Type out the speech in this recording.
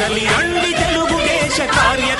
కదలి తెలుగు దేశ కార్యకర్తలారా